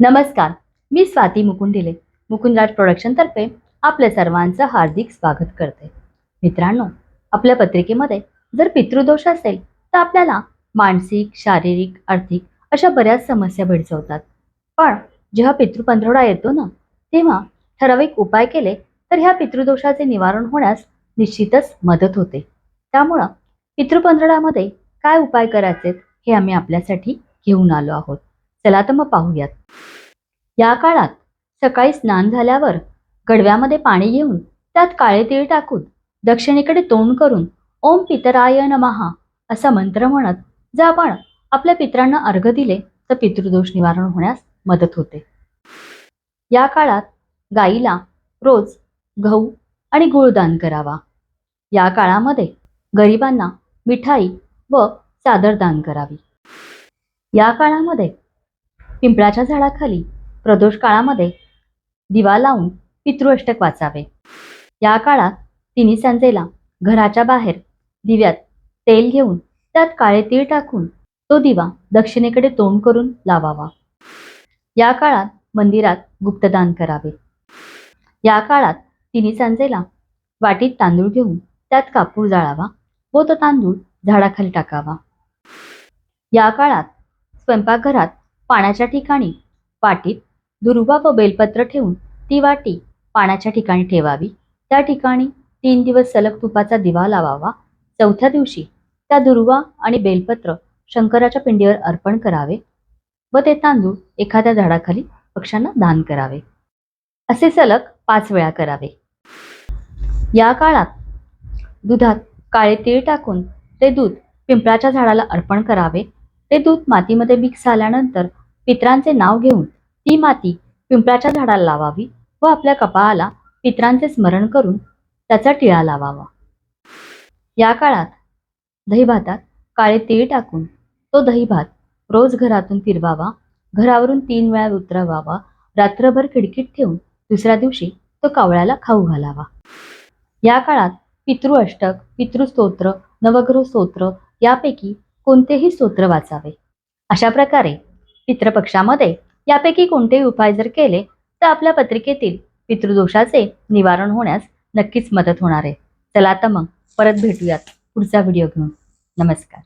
नमस्कार मी स्वाती मुकुंडिले मुकुंदराज प्रोडक्शनतर्फे आपल्या सर्वांचं हार्दिक स्वागत करते. मित्रांनो आपल्या पत्रिकेमध्ये जर पितृदोष असेल तर आपल्याला मानसिक शारीरिक आर्थिक अशा बऱ्याच समस्या भेडसवतात. पण जेव्हा पितृपंधरवडा येतो ना तेव्हा ठराविक उपाय केले तर ह्या पितृदोषाचे निवारण होण्यास निश्चितच मदत होते. त्यामुळं पितृपंधरवड्यामध्ये काय उपाय करायचे हे आम्ही आपल्यासाठी घेऊन आलो आहोत. चला तर मग पाहूयात. या काळात सकाळी स्नान झाल्यावर गडव्यामध्ये पाणी घेऊन त्यात काळे तीळ टाकून दक्षिणेकडे तोंड करून ओम पितराय नमहा असा मंत्र म्हणत जर आपण आपल्या पित्रांना अर्घ दिले तर पितृदोष निवारण होण्यास मदत होते. या काळात गाईला रोज गहू आणि गुळ दान करावा. या काळामध्ये गरिबांना मिठाई व चादर दान करावी. या काळामध्ये पिंपळाच्या झाडाखाली प्रदोष काळामध्ये दिवा लावून पितृअष्टक वाचावे. या काळात तिन्ही सांजेला घराच्या बाहेर दिव्यात तेल घेऊन त्यात काळे तीळ टाकून तो दिवा दक्षिणेकडे तोंड करून लावावा. या काळात मंदिरात गुप्तदान करावे. या काळात तिन्ही सांजेला वाटीत तांदूळ घेऊन त्यात कापूर जाळावा व तो तांदूळ झाडाखाली टाकावा. या काळात स्वयंपाकघरात पाण्याच्या ठिकाणी वाटीत दुर्वा व बेलपत्र ठेवून ती वाटी पाण्याच्या ठिकाणी ठेवावी. त्या ठिकाणी तीन दिवस सलग तुपाचा दिवा लावावा. चौथ्या दिवशी त्या दुर्वा आणि बेलपत्र शंकराच्या पिंडीवर अर्पण करावे व ते तांदूळ एखाद्या झाडाखाली पक्ष्यांना दान करावे. असे सलग पाच वेळा करावे. या काळात दुधात काळे तीळ टाकून ते दूध पिंपळाच्या झाडाला अर्पण करावे. ते दूध मातीमध्ये मिक्स झाल्यानंतर पित्रांचे नाव घेऊन ती माती पिंपळाच्या झाडाला लावावी व आपल्या कपाळाला पित्रांचे स्मरण करून त्याचा टिळा लावावा. या काळात दहीभातात काळे तीळ टाकून तो दहीभात रोज घरातून फिरवावा घरावरून तीन वेळा उतरवावा रात्रभर खिडकीत ठेवून दुसऱ्या दिवशी तो कावळ्याला खाऊ घालावा. या काळात पितृअष्टक पितृस्तोत्र नवग्रह स्तोत्र यापैकी कोणतेही स्तोत्र वाचावे. अशा प्रकारे पितृपक्षामध्ये यापैकी कोणतेही उपाय जर केले तर आपल्या पत्रिकेतील पितृदोषाचे निवारण होण्यास नक्कीच मदत होणार आहे. चला आता मग परत भेटूयात पुढचा व्हिडिओ घेऊन. नमस्कार.